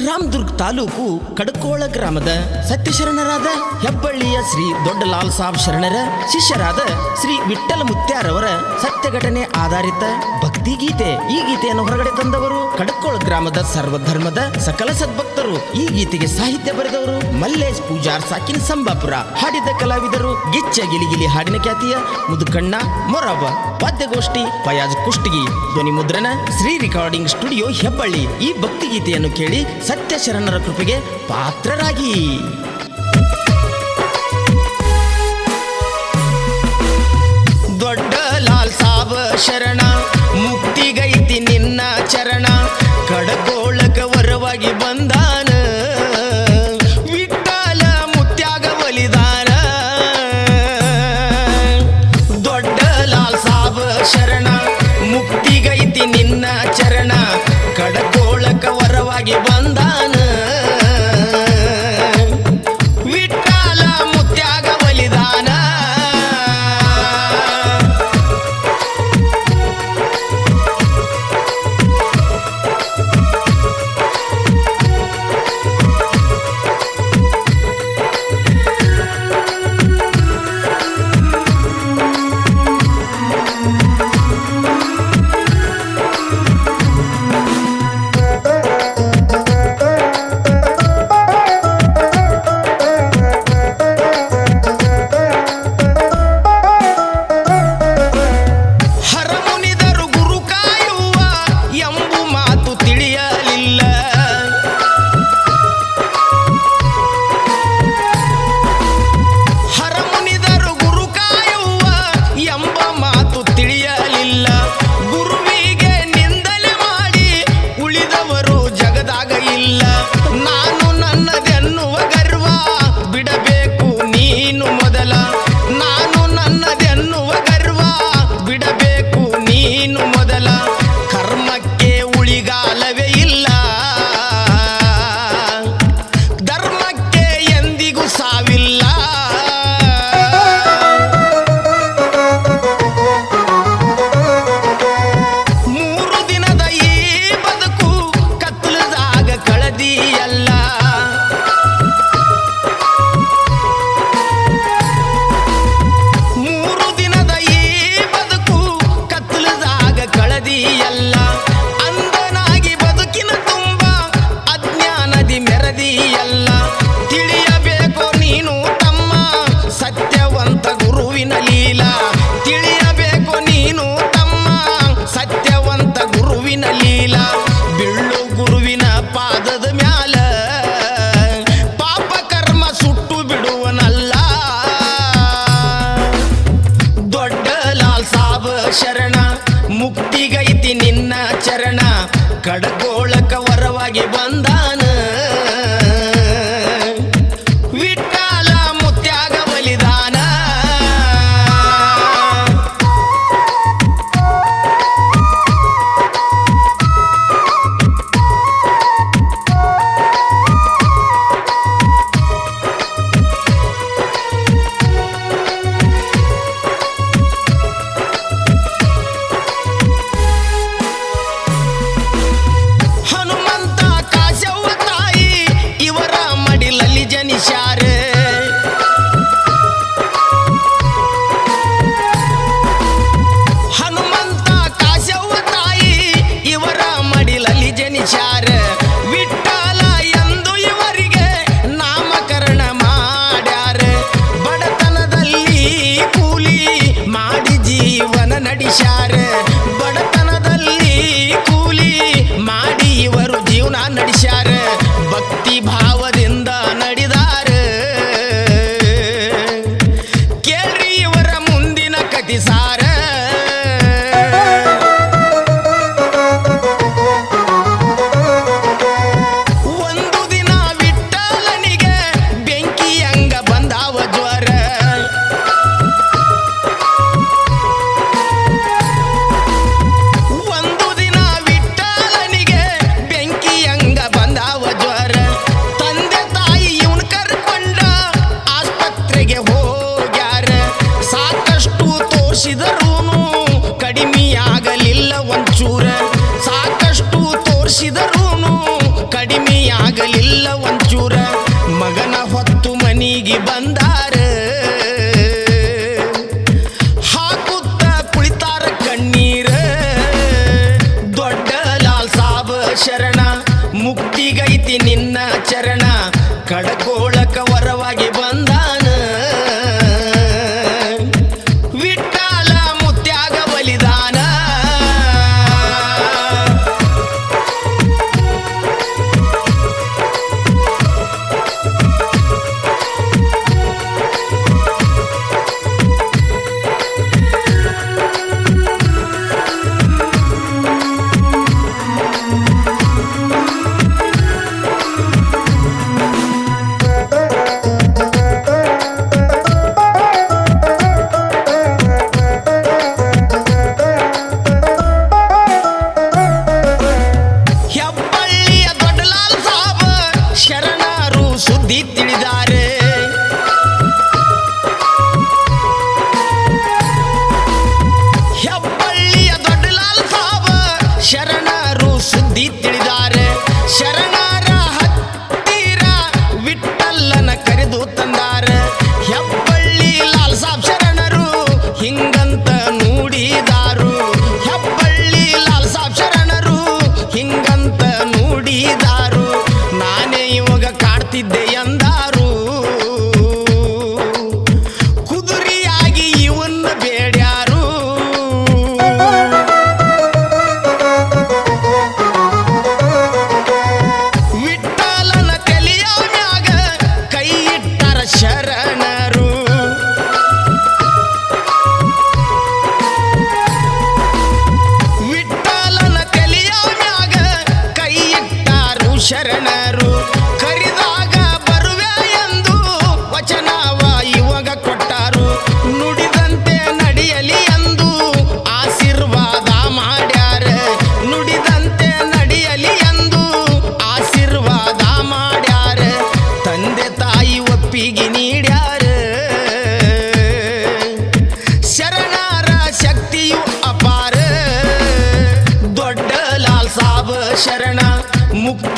ರಾಮದುರ್ಗ್ ತಾಲೂಕು ಕಡಕೋಳ ಗ್ರಾಮದ ಸತ್ಯಶರಣರಾದ ಹೆಬ್ಬಳ್ಳಿಯ ಶ್ರೀ ದೊಡ್ಡಲಾಲ್ ಸಾಬ್ ಶರಣರ ಶಿಷ್ಯರಾದ ಶ್ರೀ ವಿಠ್ಠಲ ಮುತ್ಯಾರವರ ಸತ್ಯ ಘಟನೆ ಆಧಾರಿತ ಭಕ್ತಿ ಗೀತೆ. ಈ ಗೀತೆಯನ್ನು ಹೊರಗಡೆ ತಂದವರು ಕಡಕೋಳ ಗ್ರಾಮದ ಸರ್ವಧರ್ಮದ ಸಕಲ ಸದ್ಭಕ್ತರು. ಈ ಗೀತೆಗೆ ಸಾಹಿತ್ಯ ಬರೆದವರು ಮಲ್ಲೇಶ್ ಪೂಜಾರ್ ಸಾಕಿನ್ ಸಂಬಾಪುರ. ಹಾಡಿದ ಕಲಾವಿದರು ಗಿಚ್ಚ ಗಿಲಿಗಿಲಿ ಹಾಡಿನ ಖ್ಯಾತಿಯ ಮುದುಕಣ್ಣ ಮೊರಬ. ವಾದ್ಯಗೋಷ್ಠಿ ಫಯಾಜ್ ಕುಷ್ಟಗಿ. ಧ್ವನಿ ಮುದ್ರಣ ಶ್ರೀ ರೆಕಾರ್ಡಿಂಗ್ ಸ್ಟುಡಿಯೋ ಹೆಬ್ಬಳ್ಳಿ. ಈ ಭಕ್ತಿ ಗೀತೆಯನ್ನು ಕೇಳಿ ಸತ್ಯ ಶರಣರ ಕೃಪೆಗೆ ಪಾತ್ರರಾಗಿ. ದೊಡ್ಡ ಲಾಲ್ ಸಾಬ ಶರಣ. ಮುಕ್ತಿಗೈತಿ ನಿನ್ನ ಚರಣ ಕಡಕೋಳಕ ವರವಾಗಿ ಬಂದಾನ. ವಿತ್ತಾಲ ಮುತ್ಯಾಗ ಬಲಿದಾನ. ದೊಡ್ಡ ಲಾಲ್ ಸಾಬ ಶರಣ, ಮುಕ್ತಿಗೈತಿ ನಿನ್ನ ಚರಣ, ಕಡಗೋಳಕ கடற்கோ ಕಡಕೋಳಕ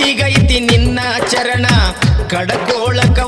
ಮುಕ್ತಿಗೈತಿ ನಿನ್ನ ಚರಣ ಕಡಕೋಳಕ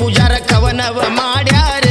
ಪೂಜಾರ ಕವನವ ಮಾಡ್ಯಾರ